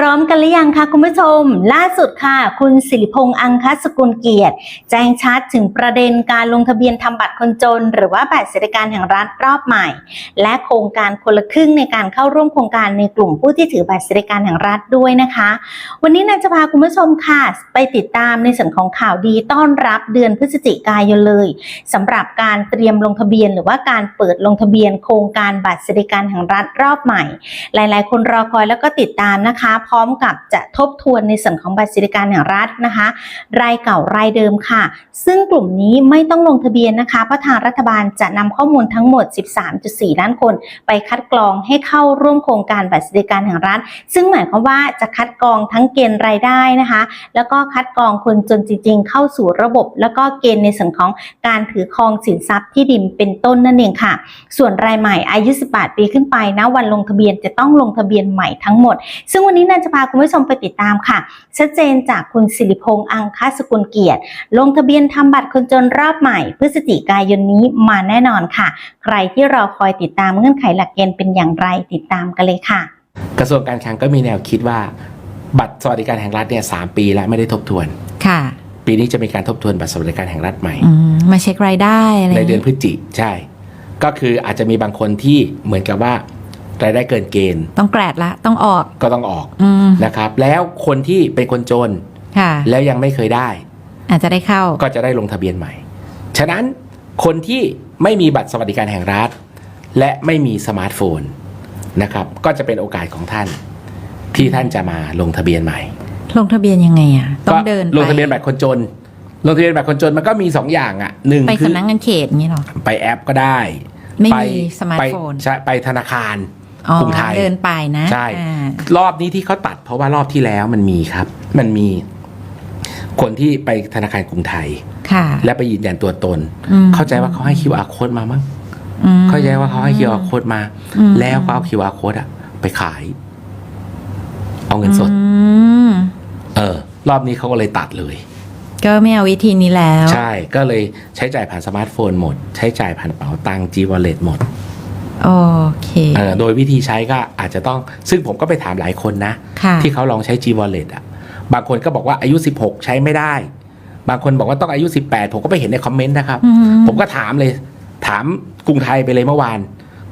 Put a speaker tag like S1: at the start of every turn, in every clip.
S1: พร้อมกันหรือยังคะคุณผู้ชม ล่าสุดค่ะ คุณสิริพงษ์อังคสกุลเกียรติ แจ้งชัดถึงประเด็นการลงทะเบียนทำบัตรคนจน หรือว่าบัตรสวัสดิการแห่งรัฐรอบใหม่ และโครงการคนละครึ่งในการเข้าร่วมโครงการในกลุ่มผู้ที่ถือบัตรสวัสดิการแห่งรัฐด้วยนะคะ วันนี้นายจะพาคุณผู้ชมค่ะ ไปติดตามในส่วนของข่าวดีต้อนรับเดือนพฤศจิกายนเลยสำหรับการเตรียมลงทะเบียน หรือว่าการเปิดลงทะเบียน โครงการบัตรสวัสดิการแห่งรัฐรอบใหม่ หลาย ๆ คนรอคอยแล้วก็ติดตามนะคะพร้อมกับจะทบทวนในส่วนของบัตรสวัสดิการแห่งรัฐนะคะ รายเก่ารายเดิมค่ะ ซึ่งกลุ่มนี้ไม่ต้องลงทะเบียนนะคะเพราะทางรัฐบาลจะนำข้อมูลทั้งหมด 13.4 ล้านคน ไปคัดกรองให้เข้าร่วมโครงการบัตรสวัสดิการแห่งรัฐ ซึ่งหมายความว่าจะคัดกรองทั้งเกณฑ์รายได้นะคะ แล้วก็คัดกรองคนจนจริง ๆ เข้าสู่ระบบ แล้วก็เกณฑ์ในส่วนของการถือครองสินทรัพย์ที่ดินเป็นต้นนั่นเองค่ะ ส่วนรายใหม่อายุ 18 ปีขึ้นไปนะวันลงทะเบียนจะต้องลงทะเบียนใหม่ทั้งหมด ซึ่งวันนี้นายจะพาคุณผู้ชมไปติดตามค่ะ ชัดเจนจากคุณสิริพงษ์อังคสกุลเกียรติ ลงทะเบียนทำบัตรคนจนรอบใหม่ พฤศจิกายนนี้มาแน่นอนค่ะ ใครที่รอคอยติดตามเงื่อนไขหลักเกณฑ์เป็นอย่างไรติดตามกันเลยค่ะ
S2: กระทรวงการคลังก็มีแนวคิดว่า บัตรสวัสดิการแห่งรัฐเนี่ยสามปีแล้วไม่ได้ทบทวน
S3: ค่ะ
S2: ปีนี้จะมีการทบทวนบัตรสวัสดิการแห่งรัฐใหม่
S3: อืมมาเช็ครายได้อะไร
S2: ในเดือนพฤศจิใช่ ก็คืออาจจะมีบางคนที่เหมือนกับว่า รายได้เกินเกณฑ์
S3: ต้องแกรดละต้องออก
S2: ก็ต้องออก
S3: อืม
S2: นะครับ แล้วคนที่เป็นคนจน
S3: ค่ะ
S2: แล้วยังไม่เคยได้
S3: อาจจะได้เข้า
S2: ก็จะได้ลงทะเบียนใหม่ ฉะนั้นคนที่ไม่มีบัตรสวัสดิการแห่งรัฐ และไม่มีสมาร์ทโฟนนะครับก็จะเป็นโอกาสของท่าน ที่ท่านจะมาลงทะเบียนใหม่
S3: ลงทะเบียนยังไงอะต้อง
S2: ก็
S3: เดิน
S2: ลงทะเบียนบัตรคนจน ลงทะเบียนบัตรคนจนมันก็มีสองอย่างอะหนึ่ง
S3: ไป
S2: คือ
S3: สำนักงานเขตอย่างนี้เหรอ
S2: ไปแอปก็ได้
S3: ไม่
S2: ไป
S3: มีสมาร์ทโฟน
S2: ไปใช่ไปธนาคาร
S3: อ๋อ ก
S2: รุงไทย
S3: เดินไปนะ
S2: ใช่
S3: อ่าร
S2: อบนี้ที่เขาตัดเพราะว่ารอบที่แล้วมันมีครับ มันมีคนที่ไปธนาคารกรุงไทย
S3: ค่ะ
S2: และไปยืนยันตัวตน
S3: อืม
S2: เข้าใจว่าเขาให้ QR code มามั้ง
S3: อืม
S2: เข้าใจว่าเขาให้ QR code มา
S3: อืม
S2: แล้วก็เอา QR code อะไปขาย เอาเงินสด
S3: อืม
S2: เออ รอบนี้เขาก็เลยตัดเลย
S3: ก็ไม่เอาวิธีนี้แล้ว
S2: ใช่ก็เลยใช้จ่ายผ่านสมาร์ทโฟนหมด ใช้จ่ายผ่านกระเป๋าตังค์ G Wallet หมด
S3: โอเค
S2: เออโดยวิธีใช้ก็อาจจะต้องซึ่งผมก็ไปถามหลายคนนะ
S3: ค่ะ
S2: ที่เขาลองใช้ G Wallet อะ บางคนก็บอกว่าอายุ 16 ใช้ไม่ได้ บางคนบอกว่าต้องอายุ 18 ผมก็ไปเห็นในคอมเมนต์นะครับ
S3: อืม
S2: ผมก็ถามเลย ถามกรุงไทยไปเลยเมื่อวาน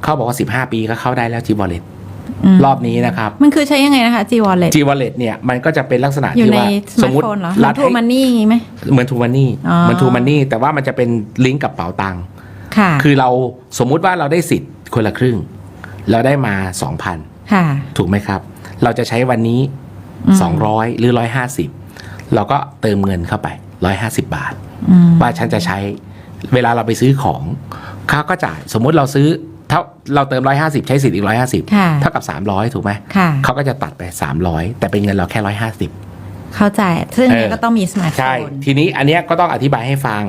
S2: เขาบอกว่า 15 ปีก็เข้าได้แล้ว G Wallet
S3: ม
S2: รอบนี้นะครับ
S3: มันคือใช้ยังไงนะคะ G Wallet
S2: G Wallet เนี่ย มันก็จะเป็นลักษณะ
S3: อยู่
S2: ที่
S3: ใน
S2: ว่า
S3: สมาร์ทโฟนเหรอ
S2: รัฐ
S3: ทูมันนี่ไหม
S2: เหมือนทูมันนี่
S3: อ๋อ
S2: เหมือนทูมันนี่แต่ว่ามันจะเป็นลิงก์กับเป๋าตังค์
S3: ค่ะ
S2: คือเราสมมุติว่าเราได้สิทธิ์ คนละครึ่ง เราได้มา2,000
S3: ค่ะ
S2: ถูกไหมครับ เราจะใช้วันนี้
S3: อืม
S2: 200 หรือ 150 เราก็เติมเงินเข้าไป 150 บาท
S3: อืม
S2: ว่าฉันจะใช้เวลาเราไปซื้อของเขาก็จ่ายสมมุติเราซื้อเท่าเราเติม 150 ใช้สิทธิ์อีก 150
S3: ค่ะ
S2: เท่ากับ 300 ถูกไหม
S3: ค่ะ
S2: เขาก็จะตัดไป 300 แต่เป็นเงินเราแค่ 150
S3: เข้าใจ ซึ่ง
S2: เออ
S3: ก็ต้องมีสมาร์ทโฟ
S2: ใช่
S3: น
S2: ทีนี้อันเนี้ยก็ต้องอธิบายให้ฟัง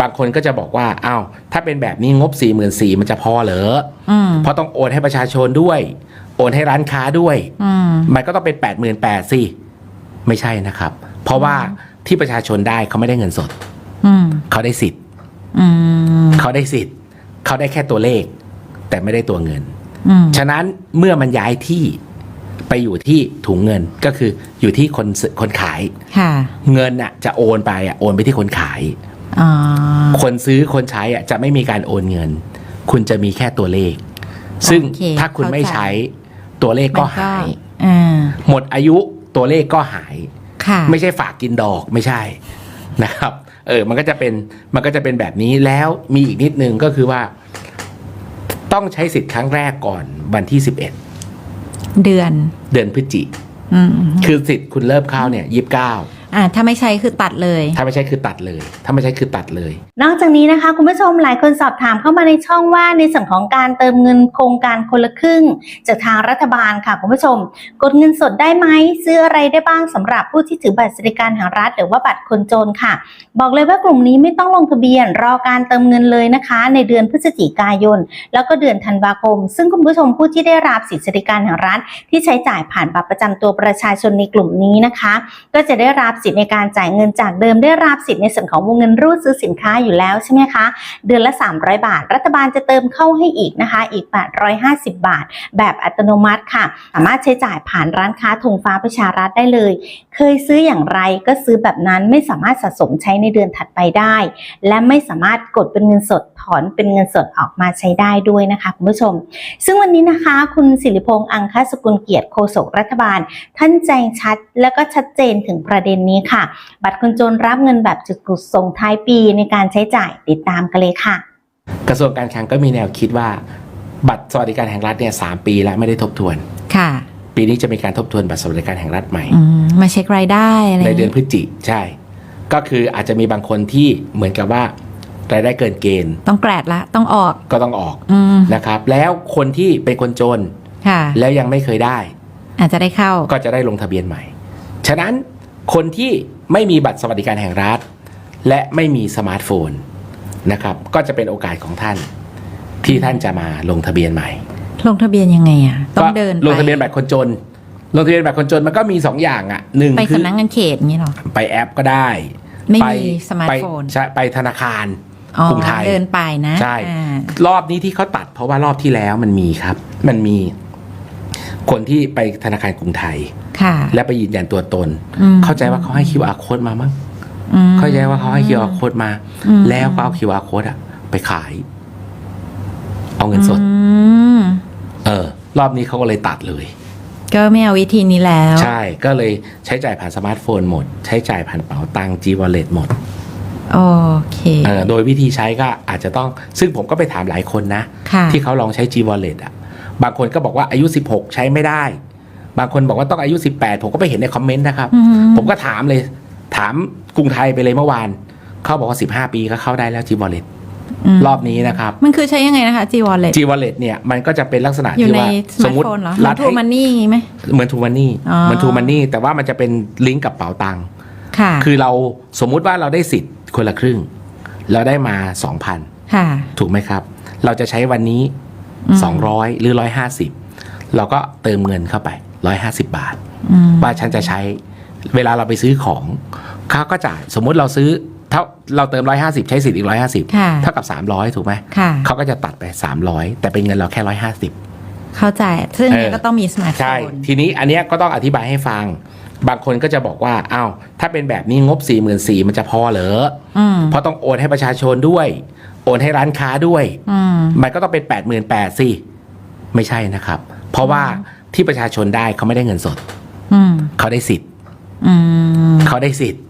S2: บางคนก็จะบอกว่าอ้าวถ้าเป็นแบบนี้งบ4 4 0 0 0มันจะพอเหรอ
S3: อืม
S2: เพราะต้องโอนให้ประชาชนด้วย โอนให้ร้านค้าด้วย
S3: อืม
S2: มันก็ต้องเป็น8 8 0 0 0สิไม่ใช่นะครับ เพราะว่าที่ประชาชนได้เขาไม่ได้เงินสด
S3: อืม
S2: เขาได้สิทธิ์
S3: อืม
S2: เขาได้สิทธิ์ เขาได้แค่ตัวเลข แต่ไม่ได้ตัวเงิน
S3: อืม
S2: ฉะนั้นเมื่อมันย้ายที่ไปอยู่ที่ถุงเงินก็คืออยู่ที่คนซื้อคนขาย
S3: ค่ะ
S2: เงินอะ จะโอนไปอะโอนไปที่คนขาย
S3: อ๋อ
S2: คนซื้อคนใช้อะจะไม่มีการโอนเงิน คุณจะมีแค่ตัวเลข ซึ่ง
S3: โอเค
S2: ถ้าคุณไม่
S3: เข้าใจ
S2: ใช้ตัวเลขก็หาย
S3: อ่า
S2: หมดอายุตัวเลขก็หาย
S3: ค่ะ
S2: ไม่ใช่ฝากกินดอกไม่ใช่นะครับ เออ มันก็จะเป็นมันก็จะเป็นแบบนี้แล้วมีอีกนิดนึงก็คือว่า ต้องใช้สิทธิ์ครั้งแรกก่อนวันที่11
S3: เดือน
S2: เดือนพฤศจิ
S3: อืม
S2: คือสิทธิ์คุณเริ่มเข้าเนี่ยยี่สิบเก้า
S3: อ่าถ้าไม่ใช้คือตัดเลย
S2: ถ้าไม่ใช่คือตัดเลย ถ้าไม่ใช่คือตัดเลย
S1: นอกจากนี้นะคะคุณผู้ชมหลายคนสอบถามเข้ามาในช่องว่าในส่วนของการเติมเงินโครงการคนละครึ่ง จากทางรัฐบาลค่ะคุณผู้ชม กดเงินสดได้ไหมซื้ออะไรได้บ้างสำหรับผู้ที่ถือบัตรสวัสดิการแห่งรัฐ หรือว่าบัตรคนจนค่ะ บอกเลยว่ากลุ่มนี้ไม่ต้องลงทะเบียนรอการเติมเงินเลยนะคะ ในเดือนพฤศจิกายน แล้วก็เดือนธันวาคม ซึ่งคุณผู้ชมผู้ที่ได้รับสิทธิสวัสดิการแห่งรัฐ ที่ใช้จ่ายผ่านบัตรประจำตัวประชาชนในกลุ่มนี้นะคะ ก็จะได้รับสิทธิ์ในการจ่ายเงินจากเดิมได้รับสิทธิ์ในส่วนของวงเงินรูดซื้อสินค้าอยู่แล้วใช่ไหมคะ เดือนละ 300 บาท รัฐบาลจะเติมเข้าให้อีกนะคะ อีก 850 บาท แบบอัตโนมัติค่ะ สามารถใช้จ่ายผ่านร้านค้าธงฟ้าประชารัฐได้เลย เคยซื้ออย่างไรก็ซื้อแบบนั้นไม่สามารถสะสมใช้ในเดือนถัดไปได้ และไม่สามารถกดเป็นเงินสดถอนเป็นเงินสดออกมาใช้ได้ด้วยนะคะคุณผู้ชม ซึ่งวันนี้นะคะ คุณสิริพงษ์อังคสกุลเกียรติโฆษกรัฐบาล ท่านแจงชัดและก็ชัดเจนถึงประเด็นนี้ค่ะ บัตรคนจนรับเงินแบบจุดกรุดส่งท้ายปีในการใช้จ่ายติดตามกันเลยค่ะ
S2: กระทรวงการคลังก็มีแนวคิดว่า บัตรสวัสดิการแห่งรัฐเนี่ยสามปีแล้วไม่ได้ทบทวน
S3: ค่ะ
S2: ปีนี้จะมีการทบทวนบัตรสวัสดิการแห่งรัฐใหม่
S3: อืมมาเช็ครายได้อะไร
S2: ในเดือนพฤศจิใช่ ก็คืออาจจะมีบางคนที่เหมือนกับว่ารายได้เกินเกณฑ์
S3: ต้องแกรดละต้องออก
S2: ก็ต้องออก
S3: อืม
S2: นะครับ แล้วคนที่เป็นคนจน
S3: ค่ะ
S2: แล้วยังไม่เคยได้
S3: อาจจะได้เข้า
S2: ก็จะได้ลงทะเบียนใหม่ ฉะนั้น คนที่ไม่มีบัตรสวัสดิการแห่งรัฐ และไม่มีสมาร์ทโฟนนะครับ ก็จะเป็นโอกาสของท่านที่ท่านจะมาลงทะเบียนใหม่
S3: ลงทะเบียนยังไงอะต้อง
S2: ก็
S3: เดิน
S2: ลงทะเบียนบัตรคนจน ลงทะเบียนบัตรคนจนมันก็มีสองอย่างอะหนึ่ง
S3: ไป
S2: คือ
S3: สำนักงานเขตนี้หรอ
S2: ไปแอปก็ได้
S3: ไม่
S2: ป
S3: มีสมาร์ทโฟน
S2: ไปใช่ไปธนาคาร
S3: อ๋อก
S2: รุงไทย
S3: เดินไปนะ
S2: ใช่
S3: อ่าร
S2: อบนี้ที่เขาตัดเพราะว่ารอบที่แล้วมันมีครับ มันมี คนที่ไปธนาคารกรุงไทย
S3: ค่ะ
S2: และไปยืนยันตัวตน
S3: อืม
S2: เข้าใจว่าเขาให้ QR code มามั้ง
S3: อืม
S2: เข้าใจว่าเขาให้ QR code มา
S3: อืม
S2: แล้วก็เอา QR code อะไปขาย เอาเงินสด
S3: อืม
S2: เออ รอบนี้เขาก็เลยตัดเลย
S3: ก็ไม่เอาวิธีนี้แล้ว
S2: ใช่ก็เลยใช้จ่ายผ่านสมาร์ทโฟนหมด ใช้จ่ายผ่านเป๋าตังค์ G Wallet หมด
S3: โอเค
S2: เออโดยวิธีใช้ก็อาจจะต้องซึ่งผมก็ไปถามหลายคนนะ
S3: ค่ะ
S2: ที่เขาลองใช้ G Wallet อะ บางคนก็บอกว่าอายุ 16 ใช้ไม่ได้ บางคนบอกว่าต้องอายุ 18 ผมก็ไปเห็นในคอมเมนต์นะครับ
S3: อืม
S2: ผมก็ถามเลย ถามกรุงไทยไปเลยเมื่อวาน เขาบอกว่า 15 ปีก็เข้าได้แล้ว G Wallet
S3: ม
S2: รอบนี้นะครับ
S3: มันคือใช้ยังไงนะคะ G Wallet
S2: G Wallet เนี่ยมันก็จะเป็นลักษณะ
S3: อยู่
S2: ที่
S3: ใน
S2: ว่า
S3: สมาร์ทโฟนเหรอ
S2: รัฐ
S3: ทูมันนี่ไหม
S2: เหมือนทูมันนี่
S3: อ๋อ
S2: เหมือนทูมันนี่แต่ว่ามันจะเป็นลิงก์กับเป๋าตังค์
S3: ค่ะ
S2: คือเราสมมุติว่าเราได้สิทธิ์คนละครึ่ง เราได้มา2,000
S3: ค่ะ
S2: ถูกไหมครับ เราจะใช้วันนี้
S3: อืม
S2: 200 หรือ 150 เราก็เติมเงินเข้าไป 150 บาท
S3: อืม
S2: ว่าฉันจะใช้เวลาเราไปซื้อของเขาก็จ่ายสมมุติเราซื้อเท่าเราเติม 150 ใช้สิทธิ์อีก 150
S3: ค่ะ
S2: เท่ากับ 300 ถูกไหม
S3: ค่ะ
S2: เขาก็จะตัดไป 300 แต่เป็นเงินเราแค่ 150
S3: เข้าใจ ซึ่ง
S2: เออ
S3: ก็ต้องมีสมาร์ทโฟ
S2: ใช่
S3: น
S2: ทีนี้อันเนี้ยก็ต้องอธิบายให้ฟังบางคนก็จะบอกว่าอ้าวถ้าเป็นแบบนี้งบ4 4 0 0 0มันจะพอเหรอ
S3: อืม
S2: เพราะต้องโอนให้ประชาชนด้วย โอนให้ร้านค้าด้วย
S3: อืม
S2: มันก็ต้องเป็น 8 8 0 0 0สิ ไม่ใช่นะครับ เพราะว่าที่ประชาชนได้เขาไม่ได้เงินสด
S3: อืม
S2: เขาได้สิทธิ์
S3: อืม
S2: เขาได้สิทธิ์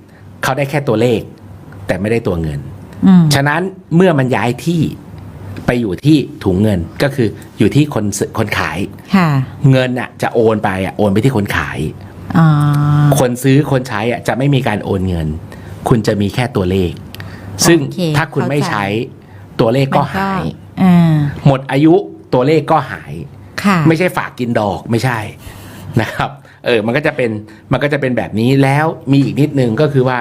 S2: เขาได้แค่ตัวเลข แต่ไม่ได้ตัวเงิน
S3: อืม
S2: ฉะนั้นเมื่อมันย้ายที่ไปอยู่ที่ถุงเงินก็คืออยู่ที่คนซื้อคนขาย
S3: ค่ะ
S2: เงินอะ จะโอนไปอะโอนไปที่คนขาย
S3: อ๋อ
S2: คนซื้อคนใช้อะจะไม่มีการโอนเงิน คุณจะมีแค่ตัวเลข ซึ่ง
S3: โอเค
S2: ถ้าคุณไม่
S3: เข้าใจ
S2: ใช้ ตัวเลขก็หาย
S3: อ่า
S2: หมดอายุตัวเลขก็หาย
S3: ค่ะ
S2: ไม่ใช่ฝากกินดอกไม่ใช่นะครับ เออมันก็จะเป็นมันก็จะเป็นแบบนี้แล้วมีอีกนิดนึงก็คือว่า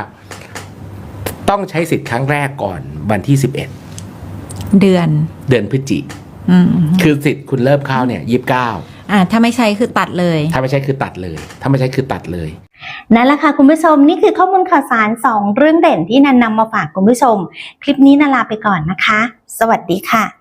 S2: ต้องใช้สิทธิ์ครั้งแรกก่อนวันที่11
S3: เดือน
S2: เดือนพฤศจิ
S3: อืม
S2: คือสิทธิ์คุณเริ่มเข้าเนี่ยยี่สิบเก้า
S3: อ่าถ้าไม่ใช้คือตัดเลย
S2: ถ้าไม่ใช่คือตัดเลย ถ้าไม่ใช่คือตัดเลย
S1: นั่นแหละค่ะคุณผู้ชมนี่คือข้อมูลข่าวสาร 2 เรื่องเด่นที่นันนำมาฝากคุณผู้ชม คลิปนี้นาลาไปก่อนนะคะ สวัสดีค่ะ